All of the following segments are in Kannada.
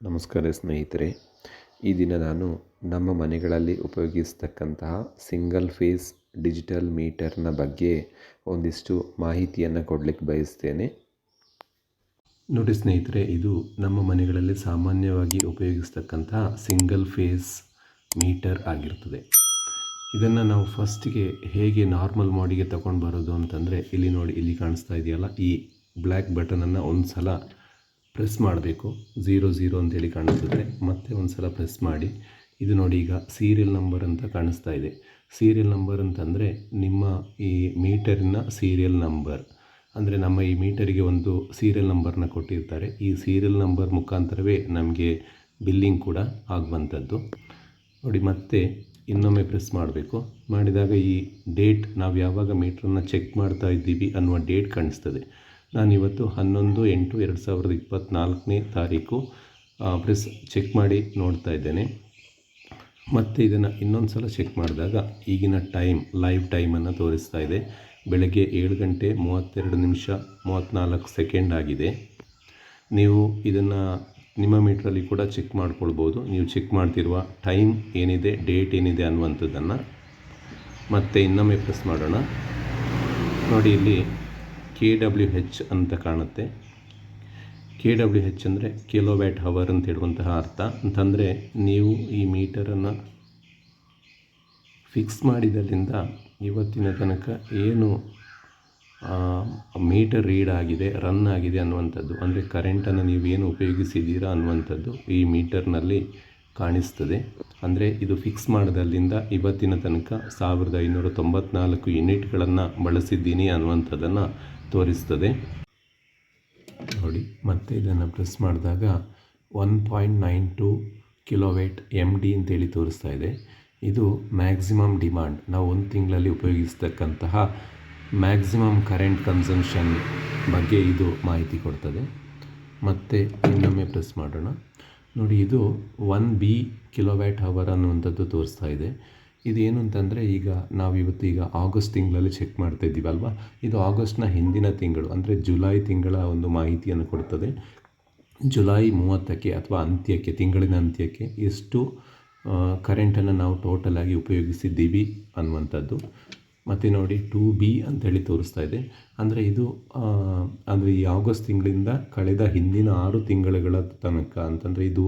ನಮಸ್ಕಾರ ಸ್ನೇಹಿತರೆ. ಈ ದಿನ ನಾನು ನಮ್ಮ ಮನೆಗಳಲ್ಲಿ ಉಪಯೋಗಿಸ್ತಕ್ಕಂತಹ ಸಿಂಗಲ್ ಫೇಸ್ ಡಿಜಿಟಲ್ ಮೀಟರ್ನ ಬಗ್ಗೆ ಒಂದಿಷ್ಟು ಮಾಹಿತಿಯನ್ನು ಕೊಡಲಿಕ್ಕೆ ಬಯಸ್ತೇನೆ. ನೋಡಿ ಸ್ನೇಹಿತರೆ, ಇದು ನಮ್ಮ ಮನೆಗಳಲ್ಲಿ ಸಾಮಾನ್ಯವಾಗಿ ಉಪಯೋಗಿಸ್ತಕ್ಕಂತಹ ಸಿಂಗಲ್ ಫೇಸ್ ಮೀಟರ್ ಆಗಿರ್ತದೆ. ಇದನ್ನು ನಾವು ಫಸ್ಟಿಗೆ ಹೇಗೆ ನಾರ್ಮಲ್ ಮಾಡಿಗೆ ತಗೊಂಡು ಬರೋದು ಅಂತಂದರೆ, ಇಲ್ಲಿ ನೋಡಿ ಇಲ್ಲಿ ಕಾಣಿಸ್ತಾ ಇದೆಯಲ್ಲ, ಈ ಬ್ಲ್ಯಾಕ್ ಬಟನನ್ನು ಒಂದು ಸಲ ಪ್ರೆಸ್ ಮಾಡಬೇಕು. ಝೀರೋ ಝೀರೋ ಅಂತೇಳಿ ಕಾಣಿಸುತ್ತೆ. ಮತ್ತೆ ಒಂದು ಸಲ ಪ್ರೆಸ್ ಮಾಡಿ. ಇದು ನೋಡಿ ಈಗ ಸೀರಿಯಲ್ ನಂಬರ್ ಅಂತ ಕಾಣಿಸ್ತಾ ಇದೆ. ಸೀರಿಯಲ್ ನಂಬರ್ ಅಂತಂದರೆ ನಿಮ್ಮ ಈ ಮೀಟರಿನ ಸೀರಿಯಲ್ ನಂಬರ್ ಅಂದರೆ ನಮ್ಮ ಈ ಮೀಟರಿಗೆ ಒಂದು ಸೀರಿಯಲ್ ನಂಬರ್ನ ಕೊಟ್ಟಿರ್ತಾರೆ. ಈ ಸೀರಿಯಲ್ ನಂಬರ್ ಮುಖಾಂತರವೇ ನಮಗೆ ಬಿಲ್ಲಿಂಗ್ ಕೂಡ ಆಗುವಂಥದ್ದು ನೋಡಿ ಮತ್ತೆ ಇನ್ನೊಮ್ಮೆ ಪ್ರೆಸ್ ಮಾಡಬೇಕು. ಮಾಡಿದಾಗ ಈ ಡೇಟ್ ನಾವು ಯಾವಾಗ ಮೀಟ್ರನ್ನು ಚೆಕ್ ಮಾಡ್ತಾ ಇದ್ದೀವಿ ಅನ್ನುವ ಡೇಟ್ ಕಾಣಿಸ್ತದೆ. ನಾನಿವತ್ತು ಹನ್ನೊಂದು, ಎಂಟು, ಎರಡು ಸಾವಿರದ ಇಪ್ಪತ್ತ್ನಾಲ್ಕನೇ ತಾರೀಕು ಪ್ರೆಸ್ ಚೆಕ್ ಮಾಡಿ ನೋಡ್ತಾ ಇದ್ದೇನೆ. ಮತ್ತು ಇದನ್ನು ಇನ್ನೊಂದು ಸಲ ಚೆಕ್ ಮಾಡಿದಾಗ ಈಗಿನ ಟೈಮ್, ಲೈವ್ ಟೈಮನ್ನು ತೋರಿಸ್ತಾ ಇದೆ. ಬೆಳಗ್ಗೆ ಏಳು ಗಂಟೆ ಮೂವತ್ತೆರಡು ನಿಮಿಷ ಮೂವತ್ತ್ನಾಲ್ಕು ಸೆಕೆಂಡ್ ಆಗಿದೆ. ನೀವು ಇದನ್ನು ನಿಮ್ಮ ಮೀಟ್ರಲ್ಲಿ ಕೂಡ ಚೆಕ್ ಮಾಡ್ಕೊಳ್ಬೋದು. ನೀವು ಚೆಕ್ ಮಾಡ್ತಿರುವ ಟೈಮ್ ಏನಿದೆ, ಡೇಟ್ ಏನಿದೆ ಅನ್ನುವಂಥದ್ದನ್ನು ಮತ್ತೆ ಇನ್ನೊಮ್ಮೆ ಪ್ರೆಸ್ ಮಾಡೋಣ. ನೋಡಿ ಇಲ್ಲಿ ಕೆ ಡಬ್ಲ್ಯೂ ಹೆಚ್ ಅಂತ ಕಾಣುತ್ತೆ. ಕೆ ಡಬ್ಲ್ಯೂ ಹೆಚ್ ಅಂದರೆ ಕಿಲೋವ್ಯಾಟ್ ಹವರ್ ಅಂತ ಹೇಳುವಂತಹ ಅರ್ಥ. ಅಂತಂದರೆ ನೀವು ಈ ಮೀಟರನ್ನು ಫಿಕ್ಸ್ ಮಾಡಿದ್ದರಿಂದ ಇವತ್ತಿನ ತನಕ ಏನು ಮೀಟರ್ ರೀಡ್ ಆಗಿದೆ, ರನ್ ಆಗಿದೆ ಅನ್ನುವಂಥದ್ದು, ಅಂದರೆ ಕರೆಂಟನ್ನು ನೀವೇನು ಉಪಯೋಗಿಸಿದ್ದೀರಾ ಅನ್ನುವಂಥದ್ದು ಈ ಮೀಟರ್ನಲ್ಲಿ ಕಾಣಿಸ್ತದೆ. ಅಂದರೆ ಇದು ಫಿಕ್ಸ್ ಮಾಡೋದಲ್ಲಿಂದ ಇವತ್ತಿನ ತನಕ ಸಾವಿರದ ಐನೂರ ತೊಂಬತ್ನಾಲ್ಕು ಯೂನಿಟ್ಗಳನ್ನು ಬಳಸಿದ್ದೀನಿ ಅನ್ನುವಂಥದ್ದನ್ನು ತೋರಿಸ್ತದೆ. ನೋಡಿ, ಮತ್ತೆ ಇದನ್ನು ಪ್ರೆಸ್ ಮಾಡಿದಾಗ one point nine two kilowatt M D ಅಂತೇಳಿ ತೋರಿಸ್ತಾ ಇದೆ. ಇದು ಮ್ಯಾಕ್ಸಿಮಮ್ ಡಿಮಾಂಡ್ ನಾವು ಒಂದು ತಿಂಗಳಲ್ಲಿ ಉಪಯೋಗಿಸ್ತಕ್ಕಂತಹ ಮ್ಯಾಕ್ಸಿಮಮ್ ಕರೆಂಟ್ ಕನ್ಸಂಪ್ಷನ್ ಬಗ್ಗೆ ಇದು ಮಾಹಿತಿ ಕೊಡ್ತದೆ. ಮತ್ತು ಇನ್ನೊಮ್ಮೆ ಪ್ರೆಸ್ ಮಾಡೋಣ. ನೋಡಿ, ಇದು ಒನ್ ಬಿ ಕಿಲೋವ್ಯಾಟ್ ಹವರ್ ಅನ್ನುವಂಥದ್ದು ತೋರಿಸ್ತಾ ಇದೆ. ಇದೇನು ಅಂತಂದರೆ ಈಗ ನಾವು ಇವತ್ತು ಈಗ ಆಗಸ್ಟ್ ತಿಂಗಳಲ್ಲಿ ಚೆಕ್ ಮಾಡ್ತಾ ಇದ್ದೀವಲ್ವ ಇದು ಆಗಸ್ಟ್ನ ಹಿಂದಿನ ತಿಂಗಳು, ಅಂದರೆ ಜುಲೈ ತಿಂಗಳ ಒಂದು ಮಾಹಿತಿಯನ್ನು ಕೊಡ್ತದೆ. ಜುಲೈ ಮೂವತ್ತಕ್ಕೆ ಅಥವಾ ಅಂತ್ಯಕ್ಕೆ, ತಿಂಗಳಿನ ಅಂತ್ಯಕ್ಕೆ ಎಷ್ಟು ಕರೆಂಟನ್ನು ನಾವು ಟೋಟಲಾಗಿ ಉಪಯೋಗಿಸಿದ್ದೀವಿ ಅನ್ನುವಂಥದ್ದು. ಮತ್ತು ನೋಡಿ ಟೂ ಬಿ ಅಂತೇಳಿ ತೋರಿಸ್ತಾ ಇದೆ. ಅಂದರೆ ಇದು ಅಂದರೆ ಈ ಆಗಸ್ಟ್ ತಿಂಗಳಿಂದ ಕಳೆದ ಹಿಂದಿನ ಆರು ತಿಂಗಳುಗಳ ತನಕ ಅಂತಂದರೆ ಇದು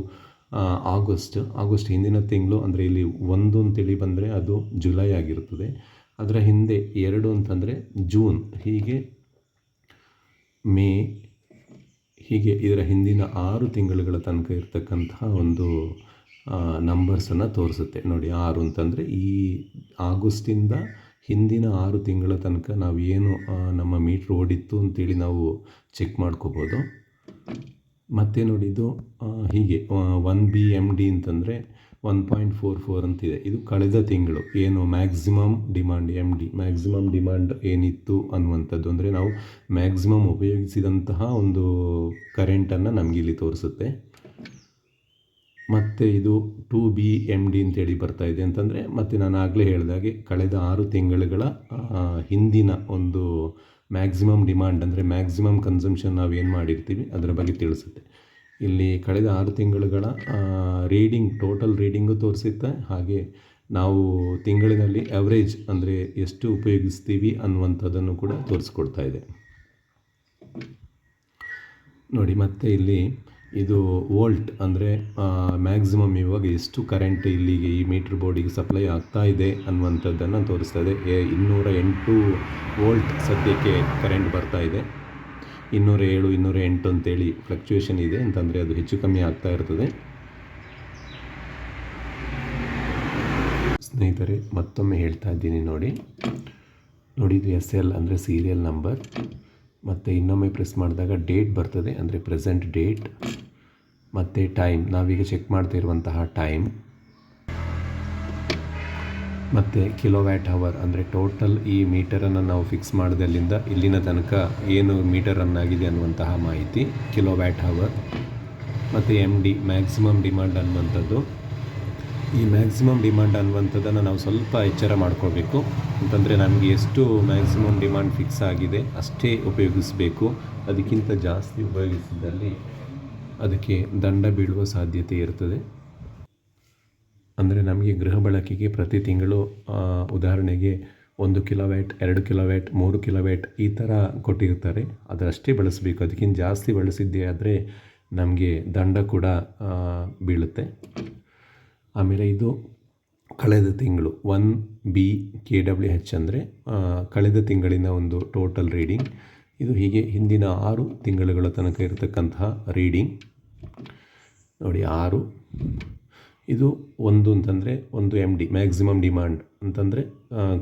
ಆಗಸ್ಟ್ ಆಗಸ್ಟ್ ಹಿಂದಿನ ತಿಂಗಳು, ಅಂದರೆ ಇಲ್ಲಿ ಒಂದು ಅಂತೇಳಿ ಬಂದರೆ ಅದು ಜುಲೈ ಆಗಿರುತ್ತದೆ. ಅದರ ಹಿಂದೆ ಎರಡು ಅಂತಂದರೆ ಜೂನ್, ಹೀಗೆ ಮೇ, ಹೀಗೆ ಇದರ ಹಿಂದಿನ ಆರು ತಿಂಗಳುಗಳ ತನಕ ಇರತಕ್ಕಂತಹ ಒಂದು ನಂಬರ್ಸನ್ನು ತೋರಿಸುತ್ತೆ. ನೋಡಿ, ಆರು ಅಂತಂದರೆ ಈ ಆಗಸ್ಟಿಂದ ಹಿಂದಿನ ಆರು ತಿಂಗಳ ತನಕ ನಾವು ಏನು ನಮ್ಮ ಮೀಟ್ರ್ ಓಡಿತ್ತು ಅಂತೇಳಿ ನಾವು ಚೆಕ್ ಮಾಡ್ಕೋಬೋದು. ಮತ್ತು ನೋಡಿದ್ದು ಹೀಗೆ ಒನ್ ಬಿ ಎಂ ಡಿ ಅಂತಂದರೆ ಒನ್ ಪಾಯಿಂಟ್ ಫೋರ್ ಫೋರ್ ಅಂತಿದೆ. ಇದು ಕಳೆದ ತಿಂಗಳು. ಏನು maximum demand M D maximum demand ಏನಿತ್ತು ಅನ್ನುವಂಥದ್ದು. ಅಂದರೆ ನಾವು ಮ್ಯಾಕ್ಸಿಮಮ್ ಉಪಯೋಗಿಸಿದಂತಹ ಒಂದು ಕರೆಂಟನ್ನು ಇಲ್ಲಿ ತೋರಿಸುತ್ತೆ. ಮತ್ತು ಇದು ಟು ಬಿ ಎಂ ಡಿ ಅಂತೇಳಿ ಬರ್ತಾ ಇದೆ ಅಂತಂದರೆ, ಮತ್ತು ನಾನು ಆಗಲೇ ಹೇಳಿದಾಗೆ ಕಳೆದ ಆರು ತಿಂಗಳುಗಳ ಹಿಂದಿನ ಒಂದು ಮ್ಯಾಕ್ಸಿಮಮ್ ಡಿಮಾಂಡ್ ಅಂದರೆ ಮ್ಯಾಕ್ಸಿಮಮ್ ಕನ್ಸಂಪ್ಷನ್ ನಾವು ಏನು ಮಾಡಿರ್ತೀವಿ, ಅದರ ಬಗ್ಗೆ ತಿಳಿಸುತ್ತೆ. ಇಲ್ಲಿ ಕಳೆದ ಆರು ತಿಂಗಳುಗಳ ರೀಡಿಂಗ್ ಟೋಟಲ್ ರೀಡಿಂಗು ತೋರಿಸುತ್ತೆ. ಹಾಗೆ ನಾವು ತಿಂಗಳಿನಲ್ಲಿ ಅವರೇಜ್ ಅಂದರೆ ಎಷ್ಟು ಉಪಯೋಗಿಸ್ತೀವಿ ಅನ್ನುವಂಥದ್ದನ್ನು ಕೂಡ ತೋರಿಸ್ಕೊಡ್ತಾ ಇದೆ. ನೋಡಿ, ಮತ್ತೆ ಇಲ್ಲಿ ಇದು ವೋಲ್ಟ್ ಅಂದರೆ ಮ್ಯಾಕ್ಸಿಮಮ್ ಇವಾಗ ಎಷ್ಟು ಕರೆಂಟ್ ಇಲ್ಲಿಗೆ ಈ ಮೀಟ್ರ್ ಬೋರ್ಡಿಗೆ ಸಪ್ಲೈ ಆಗ್ತಾ ಇದೆ ಅನ್ನುವಂಥದ್ದನ್ನು ತೋರಿಸ್ತದೆ ಇನ್ನೂರ ಎಂಟು ವೋಲ್ಟ್ ಸದ್ಯಕ್ಕೆ ಕರೆಂಟ್ ಬರ್ತಾ ಇದೆ. ಇನ್ನೂರ ಏಳು, ಇನ್ನೂರ ಎಂಟು ಅಂತೇಳಿ ಫ್ಲಕ್ಚುಯೇಷನ್ ಇದೆ ಅಂತಂದರೆ ಅದು ಹೆಚ್ಚು ಕಮ್ಮಿ ಆಗ್ತಾ ಇರ್ತದೆ. ಸ್ನೇಹಿತರೆ, ಮತ್ತೊಮ್ಮೆ ಹೇಳ್ತಾ ಇದ್ದೀನಿ ನೋಡಿ. ನೋಡಿ, ಇದು ಎಸ್ ಎಲ್ ಅಂದರೆ ಸೀರಿಯಲ್ ನಂಬರ್ ಮತ್ತು ಇನ್ನೊಮ್ಮೆ ಪ್ರೆಸ್ ಮಾಡಿದಾಗ ಡೇಟ್ ಬರ್ತದೆ, ಅಂದರೆ ಪ್ರೆಸೆಂಟ್ ಡೇಟ್ ಮತ್ತು ಟೈಮ್ ನಾವೀಗ ಚೆಕ್ ಮಾಡ್ತಾ ಇರುವಂತಹ ಟೈಮ್ ಮತ್ತು ಕಿಲೋವ್ಯಾಟ್ ಹವರ್ ಅಂದರೆ ಟೋಟಲ್ ಈ ಮೀಟರನ್ನು ನಾವು ಫಿಕ್ಸ್ ಮಾಡಿದಲ್ಲಿಂದ ಇಲ್ಲಿನ ತನಕ ಏನು ಮೀಟರ್ ರನ್ ಆಗಿದೆ ಅನ್ನುವಂತಹ ಮಾಹಿತಿ. ಕಿಲೋವ್ಯಾಟ್ ಹವರ್ ಮತ್ತು ಎಂ ಡಿ ಮ್ಯಾಕ್ಸಿಮಮ್ ಡಿಮಾಂಡ್ ಅನ್ನುವಂಥದ್ದು. ಈ ಮ್ಯಾಕ್ಸಿಮಮ್ ಡಿಮ್ಯಾಂಡ್ ಅನ್ನುವಂಥದ್ದನ್ನು ನಾವು ಸ್ವಲ್ಪ ಎಚ್ಚರ ಮಾಡ್ಕೊಳ್ಬೇಕು. ಅಂತಂದರೆ ನಮಗೆ ಎಷ್ಟು ಮ್ಯಾಕ್ಸಿಮಮ್ ಡಿಮ್ಯಾಂಡ್ ಫಿಕ್ಸ್ ಆಗಿದೆ ಅಷ್ಟೇ ಉಪಯೋಗಿಸಬೇಕು. ಅದಕ್ಕಿಂತ ಜಾಸ್ತಿ ಉಪಯೋಗಿಸಿದಲ್ಲಿ ಅದಕ್ಕೆ ದಂಡ ಬೀಳುವ ಸಾಧ್ಯತೆ ಇರ್ತದೆ. ಅಂದರೆ ನಮಗೆ ಗೃಹ ಬಳಕೆಗೆ ಪ್ರತಿ ತಿಂಗಳು ಉದಾಹರಣೆಗೆ ಒಂದು ಕಿಲೋವ್ಯಾಟ್, ಎರಡು ಕಿಲೋವ್ಯಾಟ್, ಮೂರು ಕಿಲೋವ್ಯಾಟ್ ಈ ಥರ ಕೊಟ್ಟಿರ್ತಾರೆ. ಅದರಷ್ಟೇ ಬಳಸಬೇಕು. ಅದಕ್ಕಿಂತ ಜಾಸ್ತಿ ಬಳಸಿದ್ದೇ ಆದರೆ ನಮಗೆ ದಂಡ ಕೂಡ ಬೀಳುತ್ತೆ. ಆಮೇಲೆ ಇದು ಕಳೆದ ತಿಂಗಳು one B K W H ಅಂದರೆ ಕಳೆದ ತಿಂಗಳಿನ ಒಂದು ಟೋಟಲ್ ರೀಡಿಂಗ್ ಇದು ಹೀಗೆ ಹಿಂದಿನ ಆರು ತಿಂಗಳುಗಳ ತನಕ ಇರತಕ್ಕಂತಹ ರೀಡಿಂಗ್ ನೋಡಿ, ಆರು. ಇದು ಒಂದು ಅಂತಂದರೆ ಒಂದು ಎಂ ಡಿ ಮ್ಯಾಕ್ಸಿಮಮ್ ಡಿಮ್ಯಾಂಡ್ ಅಂತಂದರೆ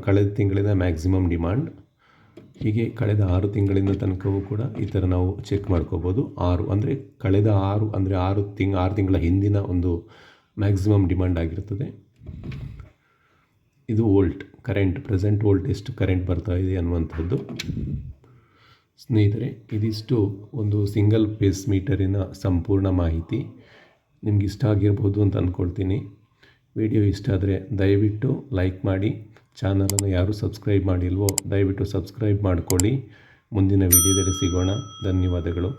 ಕಳೆದ ತಿಂಗಳಿನ ಮ್ಯಾಕ್ಸಿಮಮ್ ಡಿಮ್ಯಾಂಡ್ ಹೀಗೆ ಕಳೆದ ಆರು ತಿಂಗಳಿನ ತನಕವೂ ಕೂಡ ಈ ಥರ ನಾವು ಚೆಕ್ ಮಾಡ್ಕೋಬೋದು. ಆರು ಅಂದರೆ ಕಳೆದ ಆರು ಅಂದರೆ ಆರು ತಿಂಗ್, ಆರು ತಿಂಗಳ ಹಿಂದಿನ ಒಂದು ಮ್ಯಾಕ್ಸಿಮಮ್ ಡಿಮ್ಯಾಂಡ್ ಆಗಿರ್ತದೆ. ಇದು ವೋಲ್ಟ್ ಕರೆಂಟ್ ಪ್ರೆಸೆಂಟ್ ವೋಲ್ಟ್ ಎಷ್ಟು ಕರೆಂಟ್ ಬರ್ತಾ ಇದೆ ಅನ್ನುವಂಥದ್ದು. ಸ್ನೇಹಿತರೆ, ಇದಿಷ್ಟು ಒಂದು ಸಿಂಗಲ್ ಪೇಸ್ ಮೀಟರಿನ ಸಂಪೂರ್ಣ ಮಾಹಿತಿ. ನಿಮ್ಗೆ ಇಷ್ಟ ಆಗಿರ್ಬೋದು ಅಂತ ಅಂದ್ಕೊಳ್ತೀನಿ ವಿಡಿಯೋ ಇಷ್ಟ ಆದರೆ ದಯವಿಟ್ಟು ಲೈಕ್ ಮಾಡಿ. ಚಾನಲನ್ನು ಯಾರು ಸಬ್ಸ್ಕ್ರೈಬ್ ಮಾಡಿಲ್ವೋ ದಯವಿಟ್ಟು ಸಬ್ಸ್ಕ್ರೈಬ್ ಮಾಡಿಕೊಳ್ಳಿ. ಮುಂದಿನ ವಿಡಿಯೋದಲ್ಲಿ ಸಿಗೋಣ. ಧನ್ಯವಾದಗಳು.